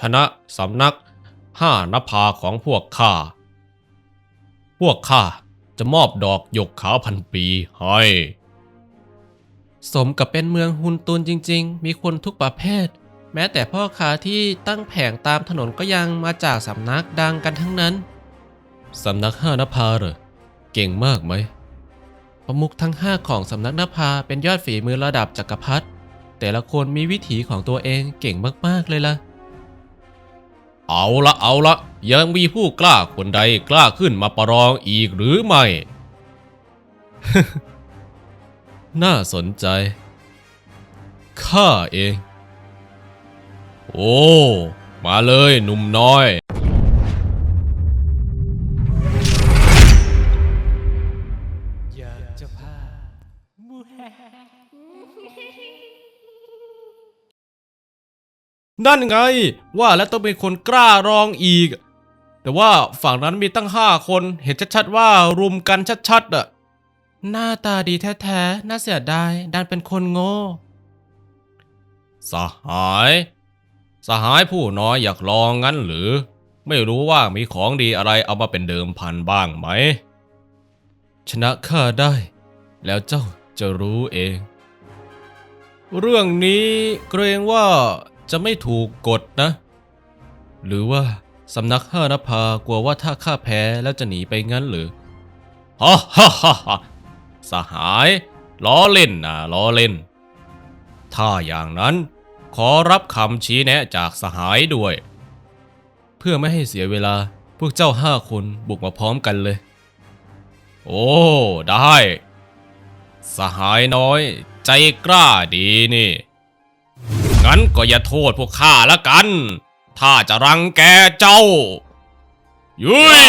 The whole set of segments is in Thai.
ชนะสำนักห้านภาของพวกข้า พวกข้าจะมอบดอกหยกขาวพันปีให้ สมกับเป็นเมืองฮุนตุนจริง ๆ มีคนทุกประเภท แม้แต่พ่อค้าที่ตั้งแผงตามถนนก็ยังมาจากสำนักดังกันทั้งนั้น สำนักห้านภาเหรอ เก่งมากไหม ประมุขทั้งห้าของสำนักนภาเป็นยอดฝีมือระดับจักรพรรดิแต่ละคนมีวิถีของตัวเองเก่งมากๆเลยล่ะ เอาละเอาละยังมีผู้กล้าคนใดกล้าขึ้นมาประลองอีกหรือไม่ น่าสนใจ ข้าเอง โอ้ มาเลยหนุ่มน้อยอย นั่นไง ว่าแล้วต้องเป็นคนกล้าร้องอีก แต่ว่าฝั่งนั้นมีตั้งห้าคนเห็นชัดๆว่ารุมกันชัดๆอะหน้าตาดีแท้ๆ น่าเสียดายดันเป็นคนโง่ สหาย สหายผู้น้อยอยากลองงั้นหรือ ไม่รู้ว่ามีของดีอะไรเอามาเป็นเดิมพันบ้างไหม ชนะข้าได้ แล้วเจ้าจะรู้เอง เรื่องนี้เกรงว่า จะไม่ถูกกฎนะ หรือว่าสำนักห้านภากลัวว่าถ้าข้าแพ้แล้วจะหนีไปงั้นหรือฮ่าฮ่าฮ่าสหายล้อเล่นนะล้อเล่น ถ้าอย่างนั้นขอรับคำชี้แนะจากสหายด้วย เพื่อไม่ให้เสียเวลาพวกเจ้าห้าคนบุกมาพร้อมกันเลย โอ้ ได้ สหายน้อยใจกล้าดีนี่ งั้นก็อย่าโทษพวกข้าละกัน ถ้าจะรังแกเจ้า ยุย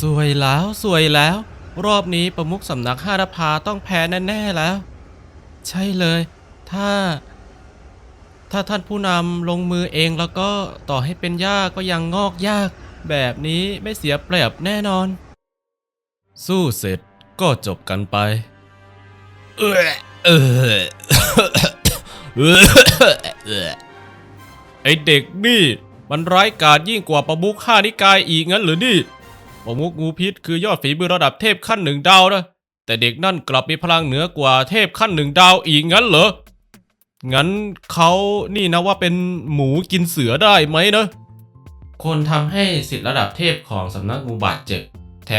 สวยแล้วสวยแล้ว รอบนี้ประมุขสำนักห้ารพาต้องแพ้แน่ๆแล้ว ใช่เลย ถ้า ถ้าท่านผู้นำลงมือเองแล้วก็ต่อให้เป็นยากก็ยังงอกยาก แบบนี้ไม่เสียเปรียบแน่นอน สู้เสร็จก็จบกันไป เออเออไอเด็กนี่มันร้ายกาจยิ่งกว่าประมุขห้านิกายอีกงั้นหรือนี่ประมุขงูพิษคือยอดฝีมือระดับเทพขั้นหนึ่งดาวนะแต่เด็กนั่นกลับมีพลังเหนือกว่าเทพขั้นหนึ่งดาวอีกงั้นเหรอ งั้นเขานี่นะว่าเป็นหมูกินเสือได้ไหมนะ คนทำให้สิทธิระดับเทพของสำนักงูบาดเจ็บ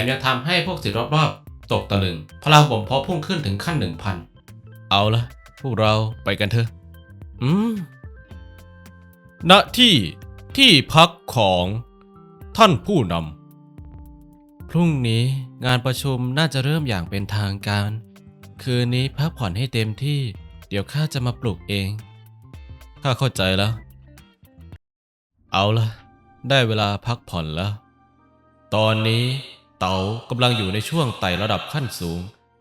มยังทำให้พวกสิทธิรอบๆ ตกตะลึง พลังบ่มเพาะพุ่งขึ้นถึงขั้นหนึ่งพันเอาละพวกเราไปกันเถอะ อืม ณ ที่ที่พักของท่านผู้นำ พรุ่งนี้งานประชุมน่าจะเริ่มอย่างเป็นทางการ คืนนี้พักผ่อนให้เต็มที่ เดี๋ยวข้าจะมาปลุกเอง ข้าเข้าใจแล้ว เอาละได้เวลาพักผ่อนแล้ว ตอนนี้ เต๋ากำลังอยู่ในช่วงไต่ระดับขั้นสูง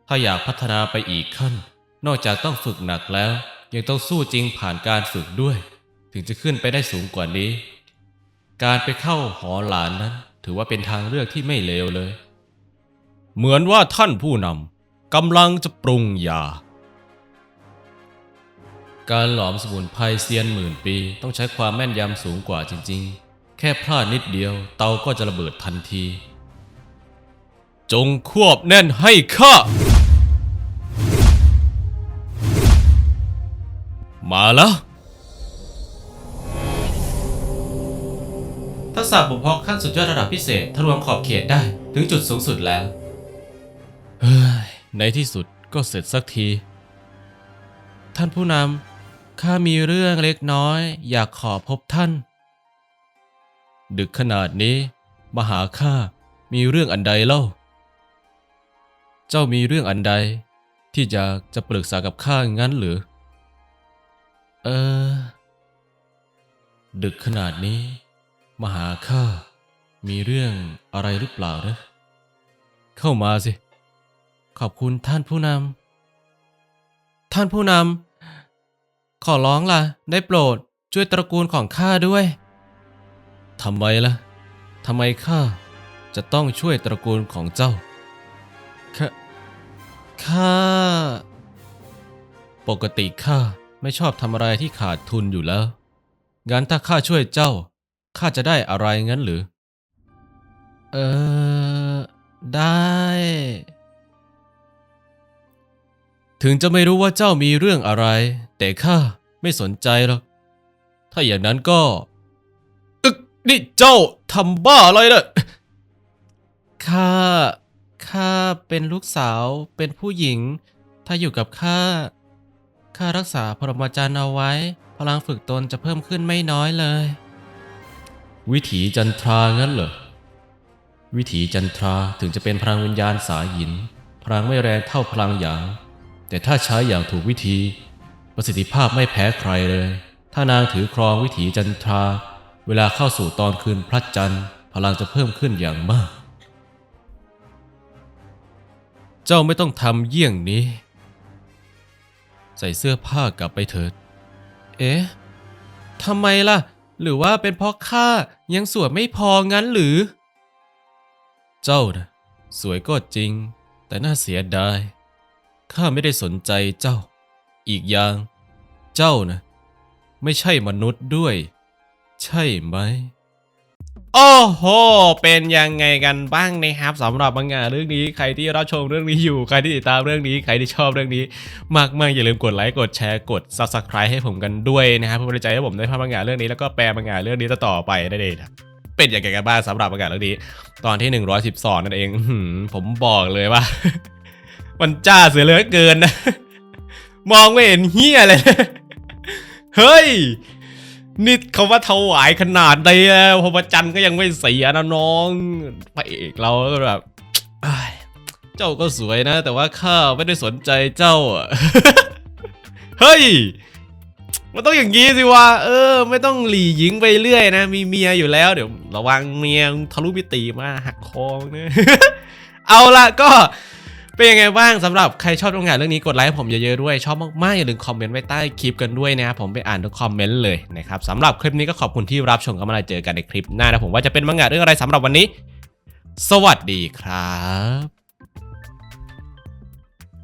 ถ้าอยากพัฒนาไปอีกขั้น นอกจากต้องฝึกหนักแล้ว ยังต้องสู้จริงผ่านการฝึกด้วย ถึงจะขึ้นไปได้สูงกว่านี้ การไปเข้าหอหลานนั้น ถือว่าเป็นทางเลือกที่ไม่เลวเลย เหมือนว่าท่านผู้นำกำลังจะปรุงยา การหลอมสมุนไพรเซียนหมื่นปีต้องใช้ความแม่นยำสูงกว่าจริง ๆ แค่พลาดนิดเดียวเตาก็จะระเบิดทันที จงควบแน่นให้ข้า มาแล้วทักษะบ่มเพาะขั้นสุดยอดระดับพิเศษทะลวงขอบเขตได้ถึงจุดสูงสุดแล้ว เฮ้ย ในที่สุดก็เสร็จสักที ท่านผู้นำข้ามีเรื่องเล็กน้อย อยากขอพบท่าน ดึกขนาดนี้ มาหาข้ามีเรื่องอันใดเล่า เจ้ามีเรื่องอันใด ที่อยากจะปรึกษากับข้างั้นหรือ เออ ดึกขนาดนี้ มาหาข้า มีเรื่องอะไรหรือเปล่านะเข้ามาสิ ขอบคุณท่านผู้นำ ท่านผู้นำ ขอร้องล่ะ ได้โปรดช่วยตระกูลของข้าด้วยทำไมล่ะทำไมข้าจะต้องช่วยตระกูลของเจ้า ข้า ปกติข้าไม่ชอบทำอะไรที่ขาดทุนอยู่แล้ว งั้นถ้าข้าช่วยเจ้า ข้าจะได้อะไรงั้นหรือ เออ ได้ ถึงจะไม่รู้ว่าเจ้ามีเรื่องอะไร แต่ข้าไม่สนใจหรอก ถ้าอย่างนั้นก็อึกนี่เจ้าทำบ้าอะไรเนะ่ะข้า ข้าเป็นลูกสาวเป็นผู้หญิง ถ้าอยู่กับข้า ข้ารักษาพรหมจรรย์เอาไว้ พลังฝึกตนจะเพิ่มขึ้นไม่น้อยเลย วิถีจันทรางั้นเหรอ วิถีจันทราถึงจะเป็นพลังวิญญาณสายหยิน พลังไม่แรงเท่าพลังหยาง แต่ถ้าใช้อย่างถูกวิธี ประสิทธิภาพไม่แพ้ใครเลย ถ้านางถือครองวิถีจันทรา เวลาเข้าสู่ตอนคืนพระจันทร์ พลังจะเพิ่มขึ้นอย่างมาก เจ้าไม่ต้องทำเยี่ยงนี้ ใส่เสื้อผ้ากลับไปเถิด เอ๊ะทำไมล่ะ หรือว่าเป็นเพราะข้ายังสวยไม่พองั้นหรือ เจ้านะสวยก็จริง แต่น่าเสียดายข้าไม่ได้สนใจเจ้า อีกอย่าง เจ้านะ ไม่ใช่มนุษย์ด้วย ใช่ไหม โอ้โห เป็นยังไงกันบ้างนะครับสำหรับมังงะเรื่องนี้ใครที่รับชมเรื่องนี้อยู่ใครที่ติดตามเรื่องนี้ใครที่ชอบเรื่องนี้มากมากๆอย่าลืมกดไลค์กดแชร์กด subscribe ให้ผมกันด้วยนะครับเพื่อเป็นกำลังใจให้ผมได้ทำมังงะเรื่องนี้แล้วก็แปลมังงะเรื่องนี้ต่อไปได้เลยนะเป็นยังไงกันบ้างสำหรับมังงะเรื่องนี้ ตอนที่ 112 นั่นเองอื้อหือผมบอกเลยว่า มันจ้าเสือเหลือเกินนะมองไม่เห็นเฮียเลยเฮ้ย นี่เขาว่าถวายขนาดใดแล้วพระประจันทร์ก็ยังไม่เสียนะน้องพระเอกเราก็แบบเจ้าก็สวยนะ แต่ว่าข้าไม่ได้สนใจเจ้าเฮ้ยมันต้องอย่างนี้สิวะเออ ไม่ต้องหลีหญิงไปเรื่อยนะ มีเมียอยู่แล้วเดี๋ยว ระวังเมียทะลุมิติมาหักคอนะเอาละก็ เป็นยังไงบ้างสำหรับใครชอบทำงานเรื่องนี้กดไลค์ผมเยอะๆด้วย ชอบมากๆอย่าลืมคอมเมนต์ไว้ใต้คลิปกันด้วยนะครับผมไปอ่านทุกคอมเมนต์เลยนะครับสำหรับคลิปนี้ก็ขอบคุณที่รับชมกันมาเจอกันในคลิปหน้านะผมว่าจะเป็นมังงะเรื่องอะไรสำหรับวันนี้ สวัสดีครับ